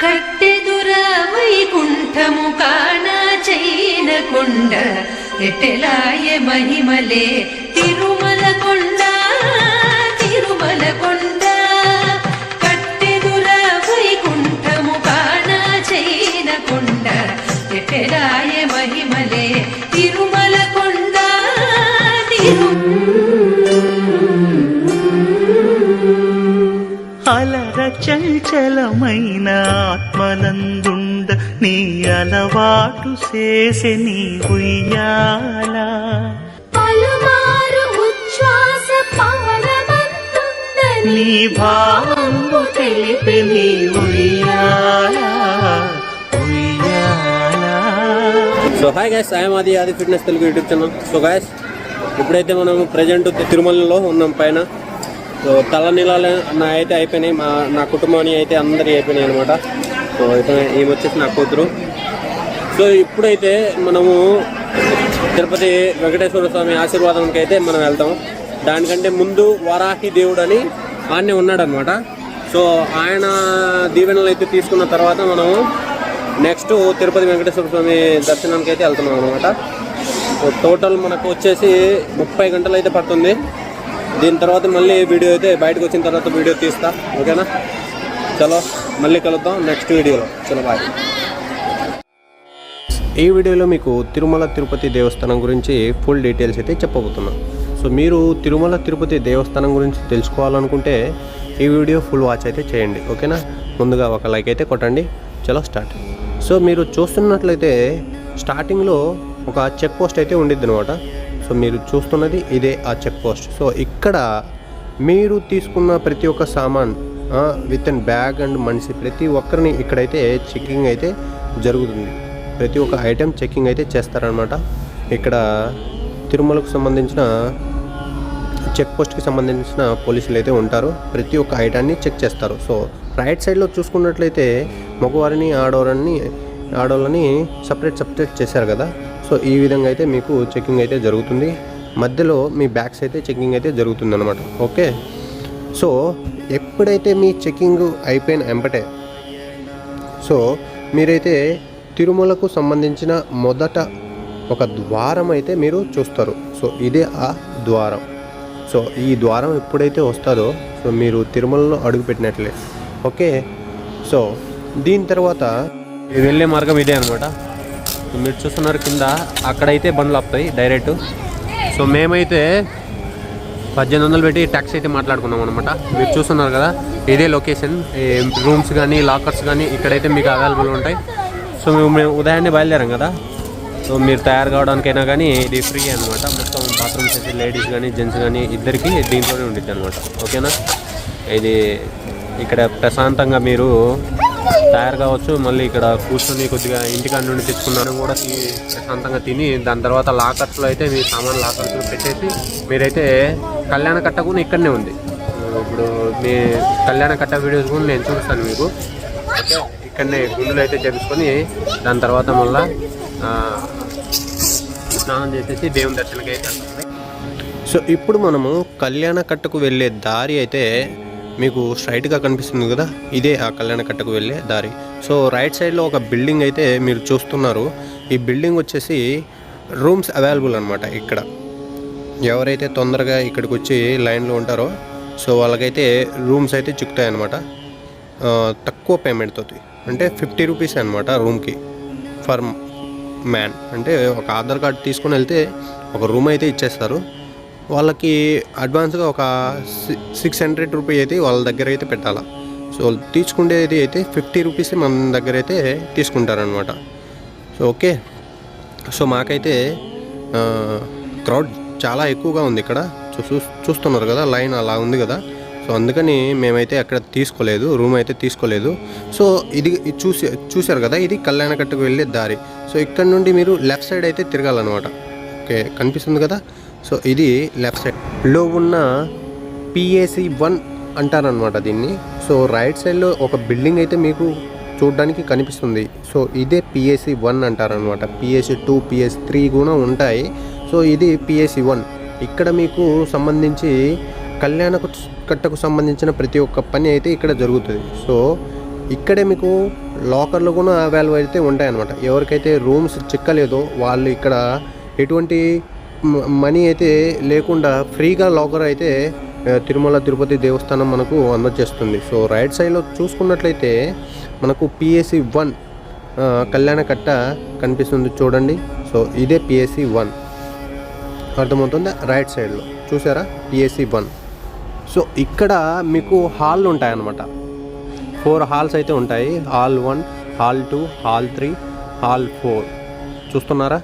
కట్టెదుర వైకుంఠము కాణ చైన కొండ ఎట్టెలాయ మహిమలే తిరుమల కొండ తిరుమల కొండ. కట్టెదుర వైకుంఠము కాణ చైన కొండ ఎట్టెలాయ మహిమలే తిరుమల కొండ. తిరు అలర చంచలమైన ఆత్మనందుండ నీ అలవాటు చేసే నీ ఉయ్యాల. నీ భావంబు తెలిపి నీ ఉయ్యాల. So hi guys I'm Adi Adi fitness Telugu YouTube channel so guys ఇప్పుడైతే మనం ప్రజెంట్ తిరుమలలో ఉన్నాం పైన. సో తల నా అయితే అయిపోయినాయి మా నా కుటుంబాన్ని అయితే అందరి అయిపోయినాయి అనమాట సో అయితే ఈమె వచ్చేసి నా కూతురు. సో ఇప్పుడైతే మనము తిరుపతి వెంకటేశ్వర స్వామి ఆశీర్వాదంకి అయితే మనం వెళ్తాం. దానికంటే ముందు వారాహి దేవుడు అని ఆయనే ఉన్నాడనమాట సో ఆయన దీవెనలు అయితే తీసుకున్న తర్వాత మనము నెక్స్ట్ తిరుపతి వెంకటేశ్వర స్వామి దర్శనానికి అయితే వెళ్తున్నాం అనమాట టోటల్ మనకు వచ్చేసి ముప్పై గంటలు అయితే పడుతుంది. దీని తర్వాత మళ్ళీ వీడియో అయితే బయటకు వచ్చిన తర్వాత వీడియో తీస్తా. ఓకేనా? చలో మళ్ళీ కలుద్దాం నెక్స్ట్ వీడియోలో. చలో బాయ్. ఈ వీడియోలో మీకు తిరుమల తిరుపతి దేవస్థానం గురించి ఫుల్ డీటెయిల్స్ అయితే చెప్పబోతున్నాం. సో మీరు తిరుమల తిరుపతి దేవస్థానం గురించి తెలుసుకోవాలనుకుంటే ఈ వీడియో ఫుల్ వాచ్ అయితే చేయండి. ఓకేనా? ముందుగా ఒక లైక్ అయితే కొట్టండి. చలో స్టార్ట్ సో మీరు చూస్తున్నట్లయితే స్టార్టింగ్లో ఒక చెక్ పోస్ట్ అయితే ఉండిద్ది అనమాట సో మీరు చూస్తున్నది ఇదే ఆ చెక్ పోస్ట్. సో ఇక్కడ మీరు తీసుకున్న ప్రతి ఒక్క సామాన్ విత్ ఇన్ బ్యాగ్ అండ్ మనిషి ప్రతి ఒక్కరిని ఇక్కడైతే చెకింగ్ అయితే జరుగుతుంది. ప్రతి ఒక్క ఐటెం చెకింగ్ అయితే చేస్తారనమాట ఇక్కడ తిరుమలకు సంబంధించిన చెక్ పోస్ట్కి సంబంధించిన పోలీసులు అయితే ఉంటారు. ప్రతి ఒక్క ఐటాన్ని చెక్ చేస్తారు. సో రైట్ సైడ్లో చూసుకున్నట్లయితే మగవారిని ఆడవారిని ఆడవాళ్ళని సపరేట్ సపరేట్ చేశారు కదా. సో ఈ విధంగా అయితే మీకు చెకింగ్ అయితే జరుగుతుంది. మధ్యలో మీ బ్యాగ్స్ అయితే చెకింగ్ అయితే జరుగుతుంది అనమాట ఓకే సో ఎప్పుడైతే మీ చెకింగ్ అయిపోయిన వెంబటే సో మీరైతే తిరుమలకు సంబంధించిన మొదట ఒక ద్వారం అయితే మీరు చూస్తారు. సో ఇదే ఆ ద్వారం. సో ఈ ద్వారం ఎప్పుడైతే వస్తుందో సో మీరు తిరుమలలో అడుగుపెట్టినట్లే ఓకే సో దీని తర్వాత వెళ్ళే మార్గం ఇదే అనమాట మీరు చూస్తున్నారు కింద. అక్కడైతే బండ్లు ఆపుతాయి డైరెక్ట్ సో మేమైతే పద్దెనిమిది వందలు పెట్టి ట్యాక్సీ అయితే మాట్లాడుకున్నాం అనమాట మీరు చూస్తున్నారు కదా ఇదే లొకేషన్. రూమ్స్ కానీ లాకర్స్ కానీ ఇక్కడైతే మీకు అవైలబుల్ ఉంటాయి. సో మేము మేము ఉదయాన్నే బయలుదేరాం కదా. సో మీరు తయారు కావడానికైనా కానీ ఇది ఫ్రీ అనమాట మొత్తం బాత్రూమ్స్ అయితే లేడీస్ కానీ జెంట్స్ కానీ ఇద్దరికి దీంట్లోనే ఉండిద్ది అనమాట ఓకేనా? ఇది ఇక్కడ ప్రశాంతంగా మీరు తయారు కావచ్చు మళ్ళీ ఇక్కడ కూర్చొని కొద్దిగా ఇంటికాడ నుండి తెచ్చుకున్నాను కూడా ప్రశాంతంగా తిని దాని తర్వాత లాకర్స్లో అయితే మీ సామాన్ లాకర్స్లో పెట్టేసి మీరైతే కళ్యాణ కట్ట కూడా ఇక్కడనే ఉంది. ఇప్పుడు మీ కళ్యాణ కట్ట వీడియోస్ కూడా నేను చూపిస్తాను మీకు. ఓకే? ఇక్కడనే గుండెలు అయితే చేపించుకొని దాని తర్వాత మళ్ళీ స్నానం చేసేసి దేవుని దర్శనకి అయితే సో ఇప్పుడు మనము కళ్యాణ కట్టకు వెళ్ళే దారి అయితే మీకు స్ట్రైట్గా కనిపిస్తుంది కదా? ఇదే ఆ కళ్యాణ కట్టకు వెళ్ళే దారి. సో రైట్ సైడ్లో ఒక బిల్డింగ్ అయితే మీరు చూస్తున్నారు. ఈ బిల్డింగ్ వచ్చేసి రూమ్స్ అవైలబుల్ అనమాట ఇక్కడ. ఎవరైతే తొందరగా ఇక్కడికి వచ్చి లైన్లో ఉంటారో సో వాళ్ళకైతే రూమ్స్ అయితే చిక్కుతాయి అనమాట తక్కువ పేమెంట్ తోటి. అంటే ఫిఫ్టీ రూపీస్ అనమాట రూమ్కి ఫర్ మ్యాన్ అంటే ఒక ఆధార్ కార్డ్ తీసుకొని వెళ్తే ఒక రూమ్ అయితే ఇచ్చేస్తారు. వాళ్ళకి అడ్వాన్స్గా ఒక సిక్స్ హండ్రెడ్ రూపీ అయితే వాళ్ళ దగ్గర అయితే పెట్టాలా. సో తీసుకునేది అయితే ఫిఫ్టీ రూపీస్ మన దగ్గర అయితే తీసుకుంటారనమాట సో ఓకే. సో మాకైతే క్రౌడ్ చాలా ఎక్కువగా ఉంది ఇక్కడ. చూ చూ- చూస్తున్నారు కదా లైన్ అలా ఉంది కదా. సో అందుకని మేమైతే అక్కడ తీసుకోలేదు రూమ్ అయితే తీసుకోలేదు. సో ఇది ఇది చూసి చూశారు కదా ఇది కళ్యాణకట్టుకు వెళ్ళే దారి. సో ఇక్కడ నుండి మీరు లెఫ్ట్ సైడ్ అయితే తిరగాలన్నమాట. ఓకే కనిపిస్తుంది కదా? సో ఇది లెఫ్ట్ సైడ్లో ఉన్న పిఏసి వన్ అంటారనమాట దీన్ని. సో రైట్ సైడ్లో ఒక బిల్డింగ్ అయితే మీకు చూడడానికి కనిపిస్తుంది. సో ఇదే పిఎస్సి వన్ అంటారనమాట పిఎస్సి టూ పిఎస్ త్రీ కూడా ఉంటాయి. సో ఇది పిఎస్సి వన్ ఇక్కడ మీకు సంబంధించి కళ్యాణకు కట్టకు సంబంధించిన ప్రతి ఒక్క పని అయితే ఇక్కడ జరుగుతుంది. సో ఇక్కడే మీకు లాకర్లు కూడా అవైలబుల్ అయితే ఉంటాయన్నమాట. ఎవరికైతే రూమ్స్ చిక్కలేదో వాళ్ళు ఇక్కడ ఎటువంటి మనీ అయితే లేకుండా ఫ్రీగా లాకర్ అయితే తిరుమల తిరుపతి దేవస్థానం మనకు అందజేస్తుంది. సో రైట్ సైడ్లో చూసుకున్నట్లయితే మనకు పిఎస్సి వన్ కళ్యాణ కట్ట కనిపిస్తుంది చూడండి. సో ఇదే పిఎస్సి వన్. అర్థమవుతుందా? రైట్ సైడ్లో. చూసారా? PSC one. సో ఇక్కడ మీకు హాల్ ఉంటాయన్నమాట. ఫోర్ హాల్స్ అయితే ఉంటాయి. Hall one hall two hall three hall four. చూస్తున్నారా?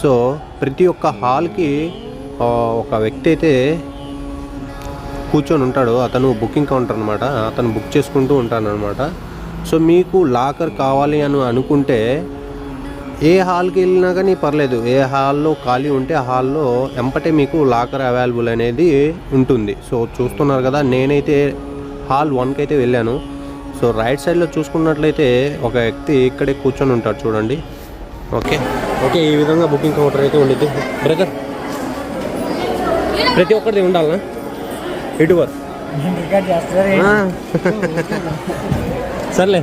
సో ప్రతి ఒక్క హాల్కి ఒక వ్యక్తి అయితే కూర్చొని ఉంటాడు. అతను బుకింగ్ కౌంటర్ అనమాట అతను బుక్ చేసుకుంటూ ఉంటాను అనమాట సో మీకు లాకర్ కావాలి అని అనుకుంటే ఏ హాల్కి వెళ్ళినా కానీ పర్లేదు. ఏ హాల్లో ఖాళీ ఉంటే ఆ హాల్లో ఎంపటే మీకు లాకర్ అవైలబుల్ అనేది ఉంటుంది. సో చూస్తున్నారు కదా నేనైతే హాల్ వన్కి అయితే వెళ్ళాను. సో రైట్ సైడ్లో చూసుకున్నట్లయితే ఒక వ్యక్తి ఇక్కడే కూర్చొని ఉంటాడు చూడండి. ఓకే. ఓకే ఈ విధంగా బుకింగ్ కౌంటర్ అయితే ఉండిద్ది. బ్రదర్ ప్రతి ఒక్కరిది ఉండాలనా? ఇటువర్ సర్లే.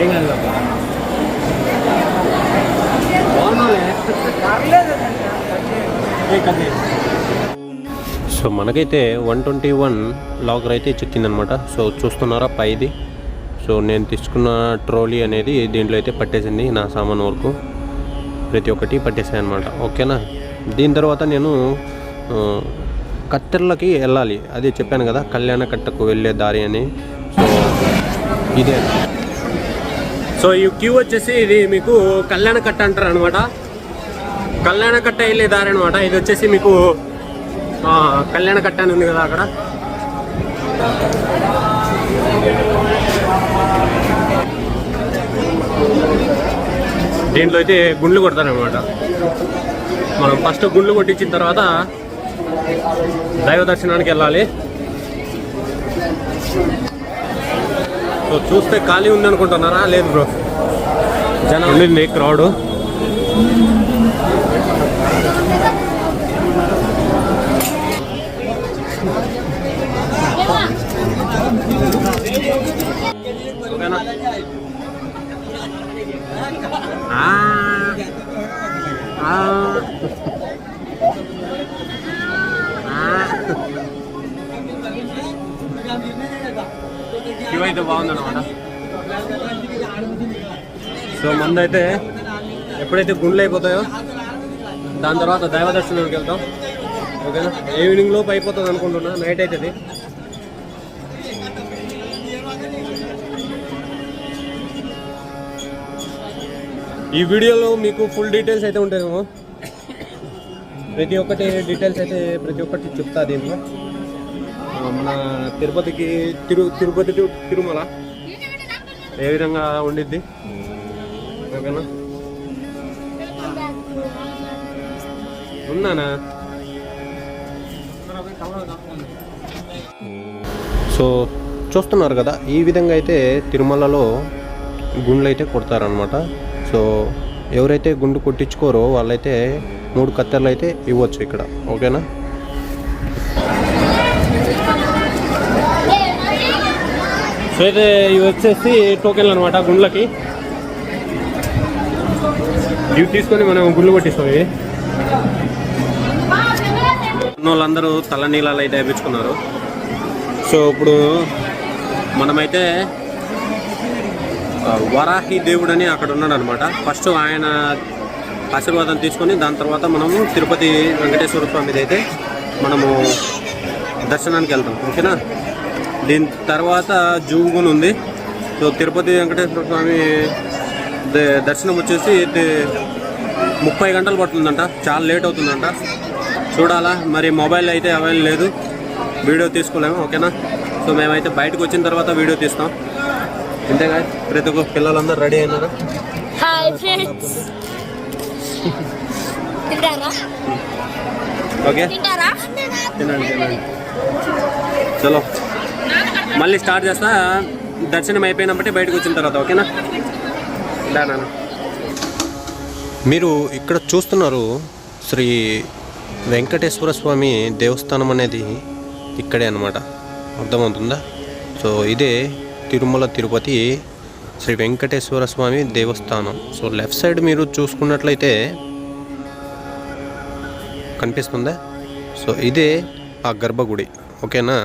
ఏం కాదు సో మనకైతే వన్ ట్వంటీ వన్ లాగర్ అయితే చిక్కిందనమాట. సో చూస్తున్నారా పైది? సో నేను తీసుకున్న ట్రోలీ అనేది దీంట్లో అయితే పట్టేసింది నా సామాన్ వరకు. ప్రతి ఒక్కటి పట్టేసాయి అనమాట ఓకేనా? దీని తర్వాత నేను ఆ, కత్తెరలకి వెళ్ళాలి. అదే చెప్పాను కదా కళ్యాణ కట్టకు వెళ్ళే దారి అని. సో ఇదే. సో ఈ క్యూ వచ్చేసి ఇది మీకు కళ్యాణ కట్ట అంటారు అనమాట కళ్యాణ కట్ట వెళ్ళే దారి అనమాట ఇది వచ్చేసి మీకు కళ్యాణ కట్ట అని ఉంది కదా అక్కడ. దీంట్లో అయితే గుండ్లు కొడతారనమాట మనం ఫస్ట్ గుండ్లు కొట్టించిన తర్వాత దైవ దర్శనానికి వెళ్ళాలి. సో చూస్తే ఖాళీ ఉంది అనుకుంటున్నారా లేదు బ్రో. జనం ఉండింది క్రౌడ్ సో మందైతే ఎప్పుడైతే గుండెలు అయిపోతాయో దాని తర్వాత దైవ దర్శనానికి వెళ్తాం. ఓకేనా? ఈవినింగ్ లోపు అయిపోతుంది అనుకుంటున్నా? నైట్ అవుతుంది ఈ వీడియోలో మీకు ఫుల్ డీటెయిల్స్ అయితే ఉంటాయేమో. ప్రతి ఒక్కటి డీటెయిల్స్ అయితే ప్రతి ఒక్కటి చెప్తా దీంట్లో. మన తిరుపతికి తిరు తిరుపతి టు తిరుమల ఏ విధంగా ఉండిద్ది? ఓకేనా? ఉన్నానా సో చూస్తున్నారు కదా ఈ విధంగా అయితే తిరుమలలో గుండ్లు అయితే కొడతారనమాట సో ఎవరైతే గుండు కొట్టించుకోరో వాళ్ళైతే మూడు కత్తెరలు అయితే ఇవ్వచ్చు ఇక్కడ. ఓకేనా? సో అయితే ఇవి వచ్చేసి టోకెన్లు అనమాట గుండ్లకి. ఇవి తీసుకొని మనం గుళ్ళు కొట్టిస్తాం ఇవి ఉన్న వాళ్ళందరూ తల నీళ్ళలో అయితే వేయించుకున్నారు సో ఇప్పుడు మనమైతే వరాహి దేవుడు అని అక్కడ ఉన్నాడు అనమాట ఫస్ట్ ఆయన ఆశీర్వాదం తీసుకొని దాని తర్వాత మనము తిరుపతి వెంకటేశ్వర స్వామిది అయితే మనము దర్శనానికి వెళ్తాం. ఓకేనా? దీని తర్వాత జూగుని ఉంది సో తిరుపతి వెంకటేశ్వర స్వామి దర్శనం వచ్చేసి ముప్పై గంటలు పడుతుందంట. చాలా లేట్ అవుతుందంట. చూడాలా మరి మొబైల్ అయితే అవైలబుల్ లేదు. వీడియో తీసుకోలేము ఓకేనా? సో మేమైతే బయటకు వచ్చిన తర్వాత వీడియో తీస్తాం. ఇంతేగా ప్రతి ఒక్క పిల్లలందరూ రెడీ అయినారు? ఓకే. తినండి తినండి. చలో. మళ్ళీ స్టార్ట్ చేస్తా. దర్శనం అయిపోయినప్పటి బయటకు వచ్చిన తర్వాత ఓకేనా? మీరు ఇక్కడ చూస్తున్నారు శ్రీ వెంకటేశ్వర స్వామి దేవస్థానం అనేది ఇక్కడే అనమాట అర్థమవుతుందా? సో ఇదే తిరుమల తిరుపతి శ్రీ వెంకటేశ్వర స్వామి దేవస్థానం. సో లెఫ్ట్ సైడ్ మీరు చూసుకున్నట్లయితే కనిపిస్తుందా? సో ఇదే ఆ గర్భగుడి. ఓకేనా?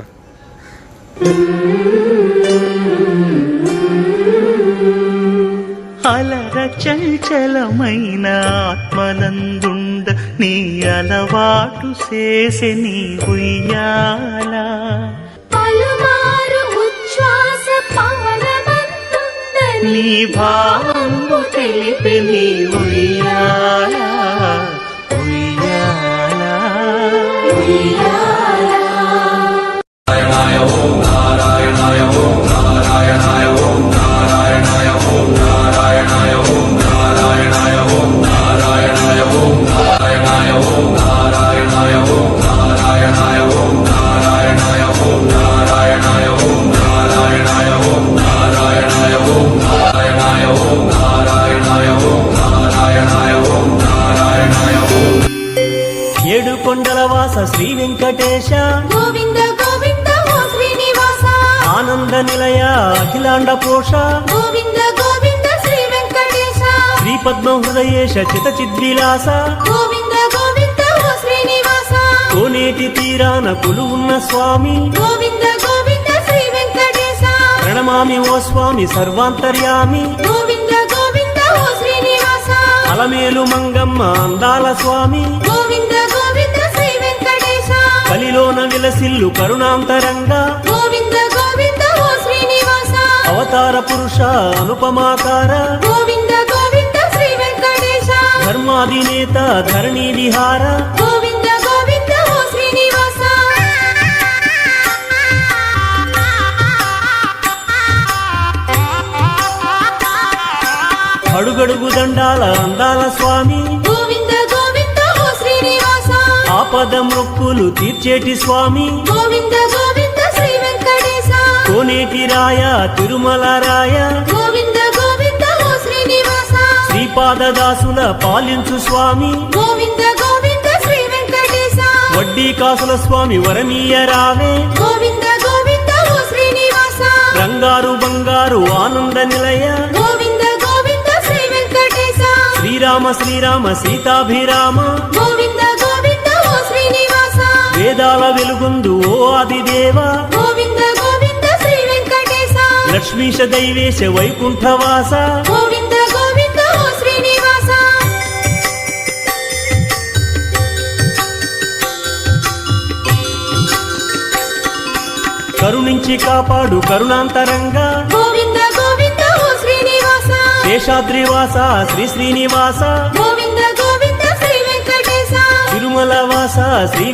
అలర చంచలమైన ఆత్మనందుండ నీ అలవాటు చేసే నీ ఉయ్యాల. నీ భావంబు తెలిపే నీ ఉయ్యాల. కొండల వాస శ్రీ వెంకటేశ. గోవింద గోవింద ఓ శ్రీనివాస. ఆనంద నిలయ అఖిలాండ పోష. గోవింద గోవింద శ్రీ వెంకటేశ. శ్రీ పద్మ హృదయేశ చిత చిద్విలాస గోవింద గోవింద ఓ శ్రీనివాస. కోనేటి తీరాన కొలువున్న స్వామి. గోవింద గోవింద శ్రీ వెంకటేశ. ప్రణమామి ఓ స్వామి సర్వాంతర్యామి. గోవింద గోవింద ఓ శ్రీనివాస. అలమేలు మంగమ్మ అందాల స్వామి. గోవింద కలిలోన విలసిల్లు కరుణాంతరంగా. గోవింద గోవింద ఓ శ్రీనివాస. అవతార పురుష అనుపమాకార. గోవింద గోవింద శ్రీ వెంకటేశ. ధర్మాధినేత ధరణి విహార. గోవింద గోవింద ఓ శ్రీనివాస. అడుగడుగు దండాల అందాల స్వామి. ఆపద మొక్కులు తీర్చేటి స్వామి. గోవింద గోవింద శ్రీ వెంకటేశ. కోనేటి రాయ తిరుమల రాయ. గోవింద గోవింద ఓ శ్రీనివాస. శ్రీపాదదాసుల పాలించు స్వామి. గోవింద గోవింద శ్రీ వెంకటేశ. వడ్డీ కాసుల స్వామి వరమీయ రావే. గోవింద గోవింద ఓ శ్రీనివాస. రంగారు బంగారు ఆనంద నిలయ. గోవింద గోవింద శ్రీ వెంకటేశ. శ్రీరామ శ్రీరామ సీతాభిరామ. గోవింద వేదాల వెలుగుందు ఓ ఆదిదేవ. గోవింద గోవింద శ్రీ వెంకటేశ. లక్ష్మీశ దైవేశ వైకుంఠవాస. గోవింద గోవింద ఓ శ్రీనివాస. కరుణించి కాపాడు కరుణాంతరంగా. గోవింద గోవింద ఓ శ్రీనివాస. శేషాద్రివాస శ్రీ శ్రీనివాస. గోవింద గోవింద శ్రీ వెంకటేశ. తిరుమల వాస శ్రీ